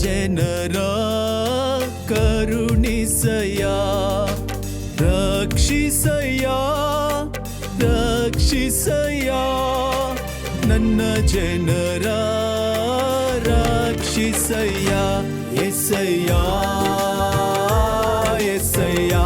ಜನರಾ ಕರುಣಿಸಯ ರಕ್ಷಿಸಯ ರಕ್ಷಿಸಯ ನನ್ನ ಜನರ ರಕ್ಷಿಸಯ ಎಸಯ ಎಸಯಾ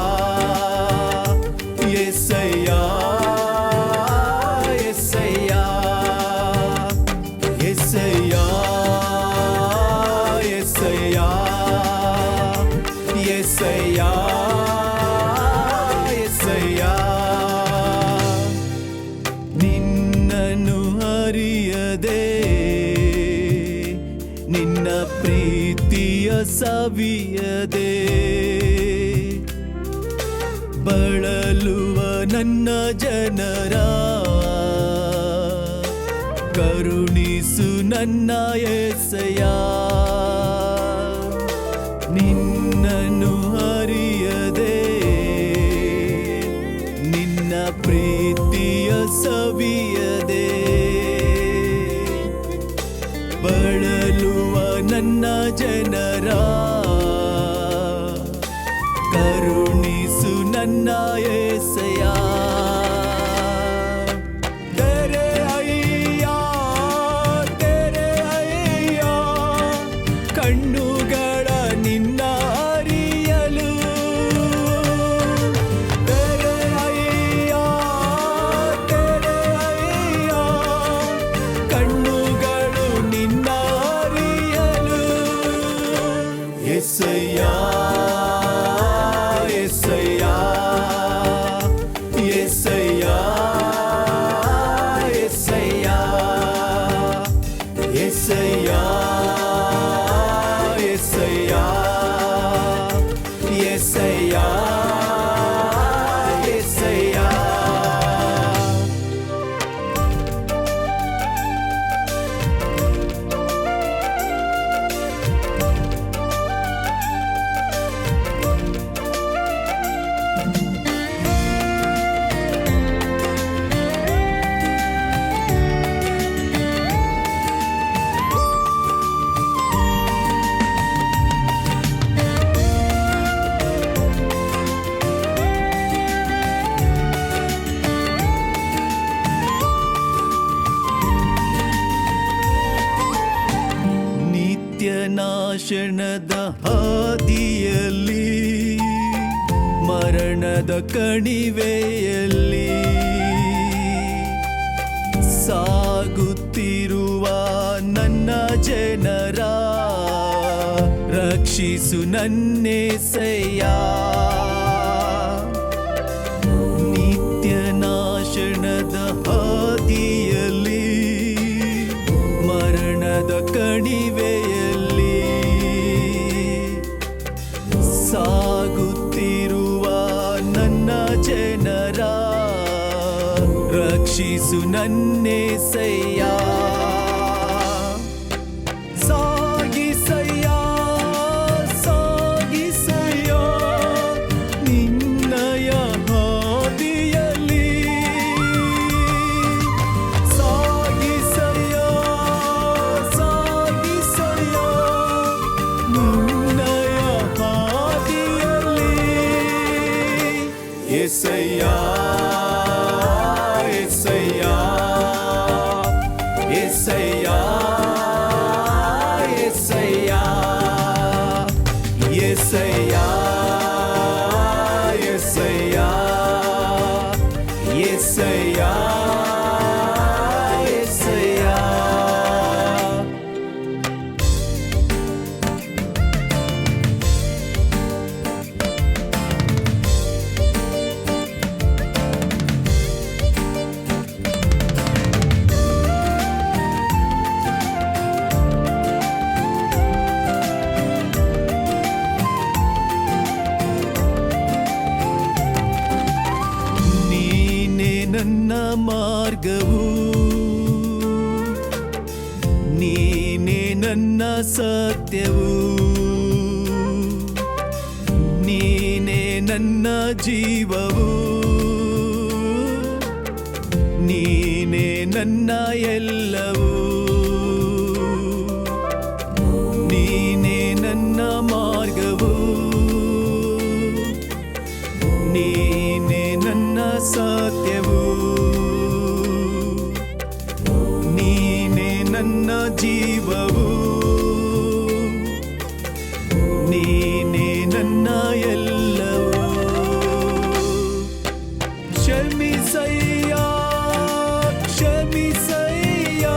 ಸವಿಯದೆ ಬಳಲುವ ನನ್ನ ಜನರ ಕರುಣಿಸು ನನ್ನ ಎಸೆಯ ನಿನ್ನನ್ನು ಅರಿಯದೆ ನಿನ್ನ ಪ್ರೀತಿಯ ಸವಿಯದೆ ನನ್ನ ಜನರ ಕರುಣಿಸು ನನ್ನ ಎಸೆಯ ನಾಶನದ ಹಾದಿಯಲ್ಲಿ ಮರಣದ ಕಣಿವೆಯಲ್ಲಿ ಸಾಗುತ್ತಿರುವ ನನ್ನ ಜನರ ರಕ್ಷಿಸು ನನ್ನೇ ನಿತ್ಯ రక్షిసు నన్నేసయ్యా esse ar. ನನ್ನ ಮಾರ್ಗವು. ನೀನೇ ನನ್ನ ಸತ್ಯವು. ನೀನೇ ನನ್ನ ಜೀವವು. ನೀನೇ ನನ್ನ ಎಲ್ಲವೂ. ಕ್ಷಮಿಸಯ್ಯ ಕ್ಷಮಿಸಯ್ಯ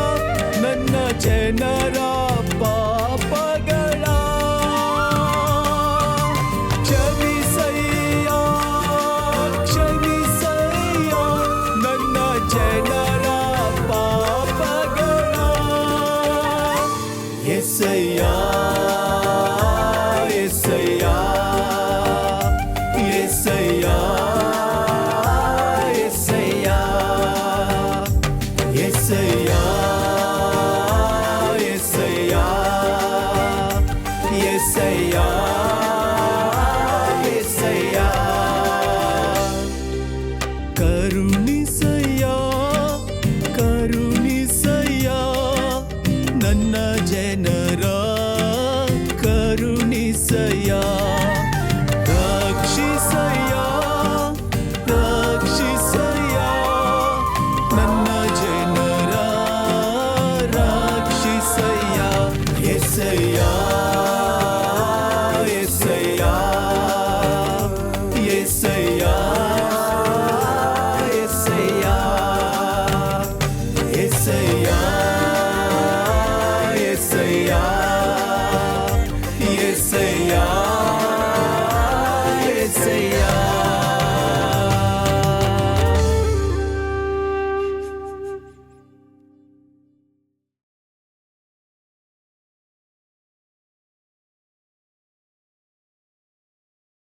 ನನ್ನ ಜನರ ಪಾಪಗಳ ಕ್ಷಮಿಸಯ್ಯ ಕ್ಷಮಿಸಯ್ಯ ನನ್ನ ಜನರ ಪಾಪಗಳ ಎಸಯ್ಯ yeah.